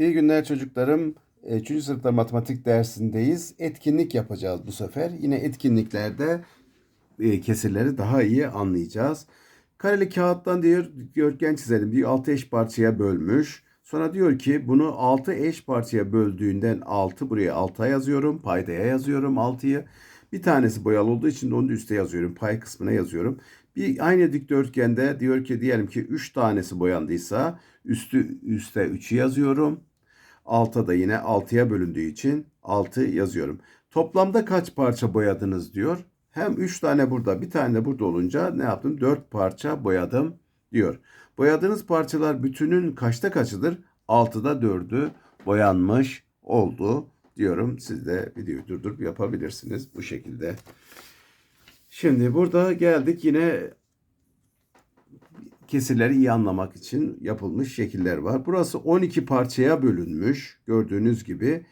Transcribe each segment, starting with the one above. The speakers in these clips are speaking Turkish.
İyi günler çocuklarım. 3. sınıfta matematik dersindeyiz. Etkinlik yapacağız bu sefer. Yine etkinliklerde e, kesirleri daha iyi anlayacağız. Kareli kağıttan diyor dörtgen çizelim. Diyor 6 eş parçaya bölmüş. Sonra diyor ki bunu 6 eş parçaya böldüğünden 6 buraya 6'a yazıyorum. Paydaya yazıyorum 6'yı. Bir tanesi boyalı olduğu için de onu üste yazıyorum. Pay kısmına yazıyorum. Bir aynı dikdörtgende diyor ki diyelim ki 3 tanesi boyandıysa üstü üste 3'ü yazıyorum. Alta da yine 6'ya bölündüğü için 6 yazıyorum. Toplamda kaç parça boyadınız diyor. Hem 3 tane burada bir tane de burada olunca ne yaptım? 4 parça boyadım diyor. Boyadığınız parçalar bütünün kaçta kaçıdır? 6'da 4'ü boyanmış oldu diyorum. Siz de videoyu durdurup yapabilirsiniz bu şekilde. Şimdi burada geldik yine kesirleri iyi anlamak için yapılmış şekiller var. Burası 12 parçaya bölünmüş. Gördüğünüz gibi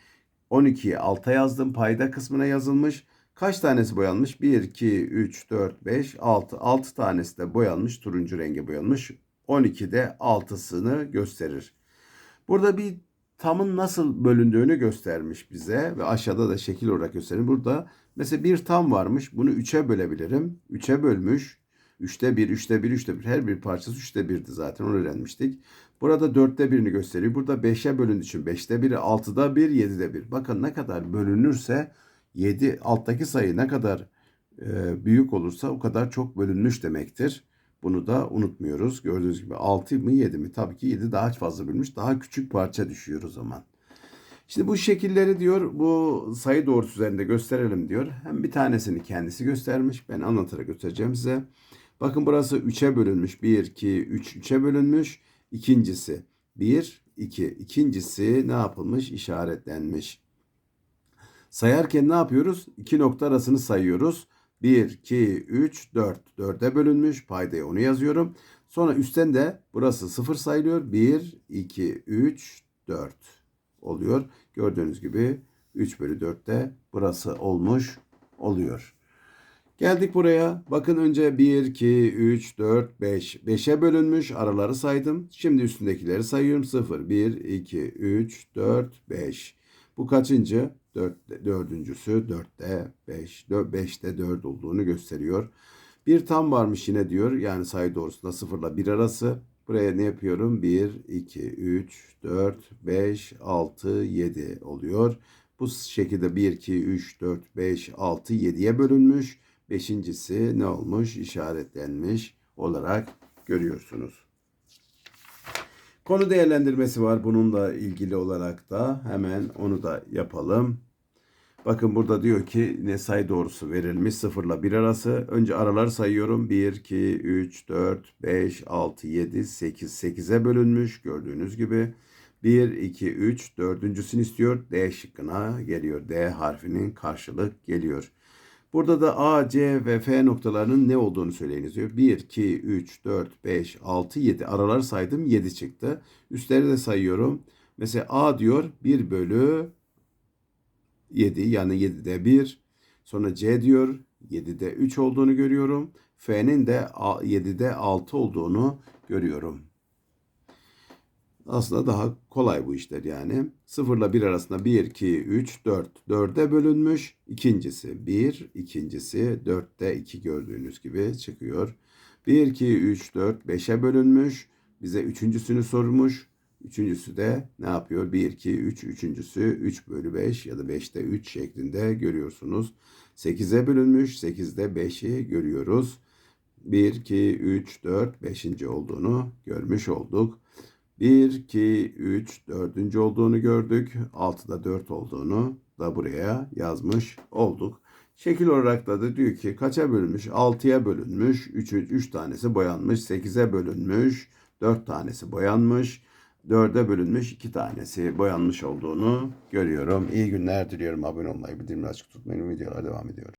12'yi alta yazdım. Payda kısmına yazılmış. Kaç tanesi boyanmış? 1, 2, 3, 4, 5, 6. 6 tanesi de boyanmış. Turuncu renge boyanmış. 12'de 6'sını gösterir. Burada bir tamın nasıl bölündüğünü göstermiş bize ve aşağıda da şekil olarak gösterin. Burada mesela bir tam varmış. Bunu 3'e bölebilirim. 3'e bölmüş. 3'te 1, 3'te 1, 3'te 1. Her bir parçası 3'te 1'di zaten onu öğrenmiştik. Burada 4'te 1'ini gösteriyor. Burada 5'e bölündüğü için 5'te 1'i 6'da 1, 7'de 1. Bakın ne kadar bölünürse 7 alttaki sayı ne kadar e, büyük olursa o kadar çok bölünmüş demektir. Bunu da unutmuyoruz. Gördüğünüz gibi 6 mı 7 mi? Tabii ki 7 daha fazla bölünmüş. Daha küçük parça düşüyor o zaman. Şimdi bu şekilleri diyor bu sayı doğrusu üzerinde gösterelim diyor. Hem bir tanesini kendisi göstermiş. Ben anlatarak göstereceğim size. Bakın burası 3'e bölünmüş. 1, 2, 3, 3'e bölünmüş. İkincisi 1, 2. İkincisi ne yapılmış? İşaretlenmiş. Sayarken ne yapıyoruz? İki nokta arasını sayıyoruz. 1, 2, 3, 4. 4'e bölünmüş. Paydaya onu yazıyorum. Sonra üstten de burası 0 sayılıyor. 1, 2, 3, 4 oluyor. Gördüğünüz gibi 3 bölü 4'te burası olmuş oluyor. Geldik buraya. Bakın önce 1, 2, 3, 4, 5. 5'e bölünmüş. Araları saydım. Şimdi üstündekileri sayıyorum. 0, 1, 2, 3, 4, 5. Bu kaçıncı? 4, dördüncüsü 4'te 5. 5'te 4 olduğunu gösteriyor. Bir tam varmış yine diyor. Yani sayı doğrusunda 0 ile 1 arası. Buraya ne yapıyorum? 1, 2, 3, 4, 5, 6, 7 oluyor. Bu şekilde 1, 2, 3, 4, 5, 6, 7'ye bölünmüş. Beşincisi ne olmuş? İşaretlenmiş olarak görüyorsunuz. Konu değerlendirmesi var bununla ilgili olarak da hemen onu da yapalım. Bakın burada diyor ki ne sayı doğrusu verilmiş 0 ile 1 arası. Önce araları sayıyorum. 1, 2, 3, 4, 5, 6, 7, 8. 8'e bölünmüş gördüğünüz gibi. 1, 2, 3, dördüncüsünü istiyor. D şıkkına geliyor. D harfinin karşılık geliyor. Burada da A, C ve F noktalarının ne olduğunu söyleyiniz diyor. 1, 2, 3, 4, 5, 6, 7. Araları saydım 7 çıktı. Üstleri de sayıyorum. Mesela A diyor 1 bölü 7 yani 7'de 1. Sonra C diyor 7'de 3 olduğunu görüyorum. F'nin de 7'de 6 olduğunu görüyorum. Aslında daha kolay bu işler yani. 0 ile 1 arasında 1, 2, 3, 4. 4'e bölünmüş. İkincisi 1, ikincisi 4'te 2 gördüğünüz gibi çıkıyor. 1, 2, 3, 4, 5'e bölünmüş. Bize üçüncüsünü sormuş. Üçüncüsü de ne yapıyor? 1, 2, 3. Üçüncüsü 3 bölü 5 ya da 5'te 3 şeklinde görüyorsunuz. 8'e bölünmüş. 8'de 5'i görüyoruz. 1, 2, 3, 4, 5. olduğunu görmüş olduk. 1, 2, 3, 4. olduğunu gördük. 6'da 4 olduğunu da buraya yazmış olduk. Şekil olarak da, da diyor ki kaça bölünmüş? 6'ya bölünmüş. 3, 3 tanesi boyanmış. 8'e bölünmüş. 4 tanesi boyanmış. 4'e bölünmüş 2 tanesi boyanmış olduğunu görüyorum. İyi günler diliyorum. Abone olmayı, bildirimleri açık tutmayın. Videolar devam ediyor.